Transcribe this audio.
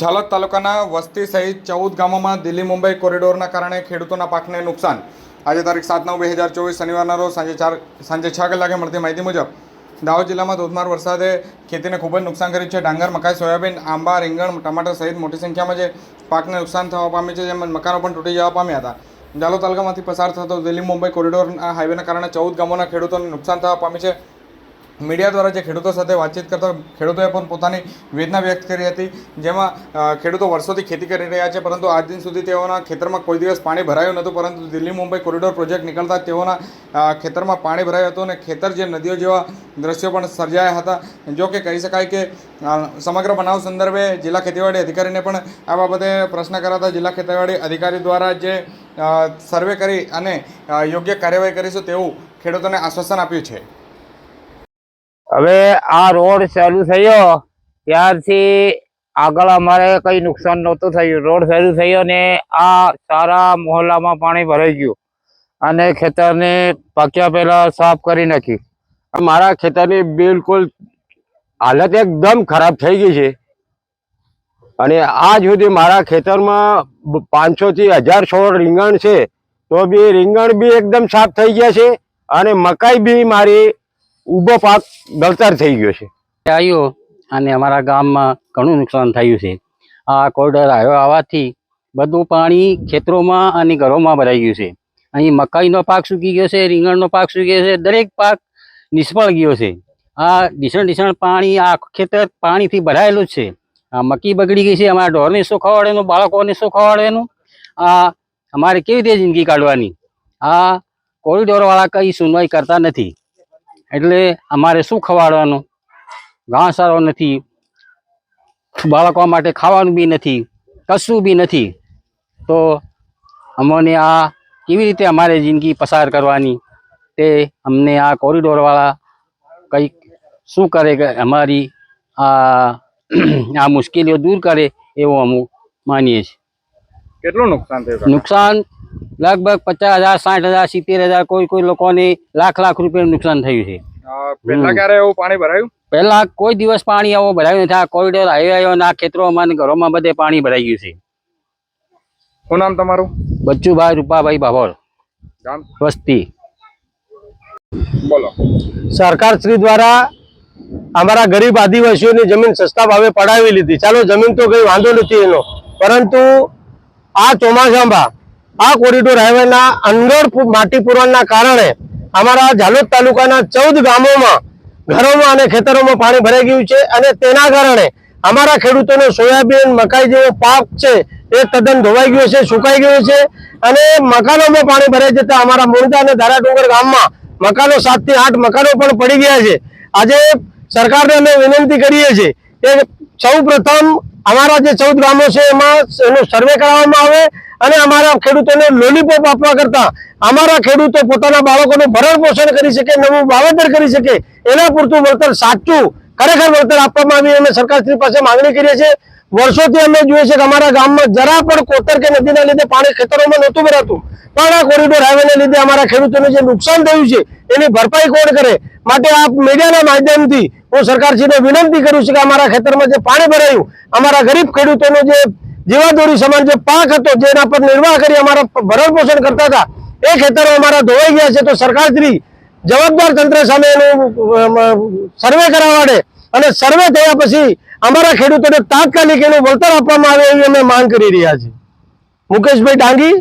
ઝાલોદ તાલુકાના વસ્તી સહિત ચૌદ ગામોમાં દિલ્હી, મુંબઈ કોરિડોરના કારણે ખેડૂતોના પાકને નુકસાન. આજે તારીખ સાત નવ બે હજાર ચોવીસ શનિવારના રોજ સાંજે ચાર, સાંજે છ કલાકે મળતી માહિતી મુજબ, દાહોદ જિલ્લામાં ધોધમાર વરસાદે ખેતીને ખૂબ જ નુકસાન કર્યું છે. ડાંગર, મકાઈ, સોયાબીન, આંબા, રીંગણ, ટમાટર સહિત મોટી સંખ્યામાં જે પાકને નુકસાન થવા પામ્યું છે, જેમ મકાનો પણ તૂટી જવા પામ્યા હતા. ઝાલોદ તાલુકામાંથી પસાર થતો દિલ્હી, મુંબઈ કોરિડોરના હાઈવેના કારણે ચૌદ ગામોના ખેડૂતોને નુકસાન થવા પામ્યું છે. મીડિયા દ્વારા જે ખેડૂતો સાથે વાતચીત કરતા ખેડૂતોએ પણ પોતાની વેદના વ્યક્ત કરી હતી, જેમાં ખેડૂતો વર્ષોથી ખેતી કરી રહ્યા છે, પરંતુ આજ દિન સુધી તેઓના ખેતરમાં કોઈ દિવસ પાણી ભરાયું નહોતું, પરંતુ દિલ્હી મુંબઈ કોરિડોર પ્રોજેક્ટ નીકળતા તેઓના ખેતરમાં પાણી ભરાયું હતું અને ખેતર જે નદીઓ જેવા દ્રશ્યો પણ સર્જાયા હતા. જો કે કહી શકાય કે સમગ્ર બનાવ સંદર્ભે જિલ્લા ખેતીવાડી અધિકારીને પણ આ બાબતે પ્રશ્ન કરાતા જિલ્લા ખેતીવાડી અધિકારી દ્વારા જે સર્વે કરી અને યોગ્ય કાર્યવાહી કરીશું તેવું ખેડૂતોને આશ્વાસન આપ્યું છે. હવે આ રોડ ચાલુ થયો, ત્યારથી આગળ અમારે કઈ નુકસાન નહોતું થયું. રોડ ચાલુ થયો ને આ સારા મોહલ્લામાં પાણી ભરાઈ ગયું અને ખેતરને પાક્યા પહેલા સાફ કરી નાખ્યું. મારા ખેતરની બિલકુલ હાલત એકદમ ખરાબ થઈ ગઈ છે. અને આજ સુધી મારા ખેતરમાં પાંચસો થી હજાર છોડ રીંગણ છે, તો બી રીંગણ બી એકદમ સાફ થઈ ગયા છે અને મકાઈ બી મારી ઊભો પાક ગળતર થઈ ગયો છે. આવ્યો અને અમારા ગામમાં ઘણું નુકસાન થયું છે. આ કોરિડોર આવ્યો આવવાથી બધું પાણી ખેતરોમાં અને ઘરોમાં ભરાઈ ગયું છે. અહીં મકાઈનો પાક સૂકી ગયો છે, રીંગણનો પાક સૂકી ગયો છે, દરેક પાક નિષ્ફળ ગયો છે. આ ઢીસણ ઢીસણ પાણી આ ખેતર પાણીથી ભરાયેલું જ છે. આ મકી બગડી ગઈ છે, અમારા ઢોરને શું ખવાડવાનું, બાળકોને શું ખવાડવાનું? આ અમારે કેવી રીતે જિંદગી કાઢવાની? આ કોરિડોરવાળા કંઈ સુનવાઈ કરતા નથી. એટલે અમારે શું ખવાડવાનું? ઘાસ સારો નથી. બાળકો માટે ખાવાનું બી નથી. કશું બી નથી. તો અમને આ કેવી રીતે અમારે જિંદગી પસાર કરવાની? તે અમને આ કોરિડોરવાળા કંઈક શું કરે કે અમારી આ આ મુશ્કેલીઓ દૂર કરે એવું અમુક માનીએ છીએ. કેટલું નુકસાન થયું? નુકસાન લગભગ પચાસ હજાર સાઠ હજાર સિત્તેર હજાર કોઈ કોઈ લોકોને લાખ લાખ રૂપિયાનું નુકસાન થયું છે. પહેલા ક્યારે એવું પાણી ભરાયું? પહેલા કોઈ દિવસ પાણી આવો ભરાયું નથી. આ કોરિડોર હાઈવે આ ખેતરોમાં ઘરોમાં બધે પાણી ભરાઈ ગયું છે. શું નામ તમારું? બચ્ચુભાઈ રૂપાભાઈ બાભોર. વસ્તી. બોલો. સરકાર શ્રી દ્વારા અમારા ગરીબ આદિવાસીઓની જમીન સસ્તા ભાવે પડાવી લીધી. ચાલો જમીન તો કઈ વાંધો નથી એનો. પરંતુ આ ચોમાસામાં આ કોરિડોર હાઈવેના અંદર માટી પુરવાના કારણે અમારા ઝાલોદ તાલુકાના ચૌદ ગામોમાં ઘરોમાં અને ખેતરોમાં પાણી ભરાઈ ગયું છે અને તેના કારણે અમારા ખેડૂતોનો સોયાબીન, મકાઈ જેવો પાક છે એ તદ્દન ધોવાઈ ગયો છે, સુકાઈ ગયો છે અને મકાનોમાં પાણી ભરાઈ જતા અમારા મુરદા અને ધારાડુંગર ગામમાં મકાનો સાતથી આઠ મકાનો પણ પડી ગયા છે. આજે સરકારને અમે વિનંતી કરીએ છીએ કે સૌ પ્રથમ અમારા જે ચૌદ ગામો છે, એમાં એનો સર્વે કરાવવામાં આવે અને અમારા ખેડૂતોને લોલીપોપ આપવા કરતા અમારા ખેડૂતો પોતાના બાળકોનું ભરણ પોષણ કરી શકે, નવું વાવેતર કરી શકે, એના પૂરતું વળતર સાચું, ખરેખર વળતર આપવામાં આવી અમે સરકારશ્રી પાસે માંગણી કરીએ છીએ. વર્ષોથી અમે જોઈએ છે કે અમારા ગામમાં જરા પણ કોતર કે નદીના લીધે પાણી ખેતરોમાં નહોતું ભરાતું. પણ આ કોરિડોર હાઈવેને લીધે અમારા ખેડૂતોને જે નુકસાન થયું છે, એની ભરપાઈ કોણ કરે? માટે આ મીડિયાના માધ્યમથી હું સરકારશ્રીને વિનંતી કરું છું કે અમારા ખેતરમાં જે પાણી ભરાયું, અમારા ગરીબ ખેડૂતોનો જે જીવાદોરી સમાન જે પાક હતો, જેના પર નિર્વાહ કરી અમારા ભરણ પોષણ કરતા હતા, એ ખેતરો અમારા ધોવાઈ ગયા છે. તો સરકારશ્રી જવાબદાર તંત્ર સામે એનું સર્વે કરાવવાડે અને સર્વે થયા પછી અમારા ખેડૂતોને તાત્કાલિક એનું વળતર આપવામાં આવે એવી અમે માંગ કરી રહ્યા છીએ. મુકેશભાઈ ડાંગી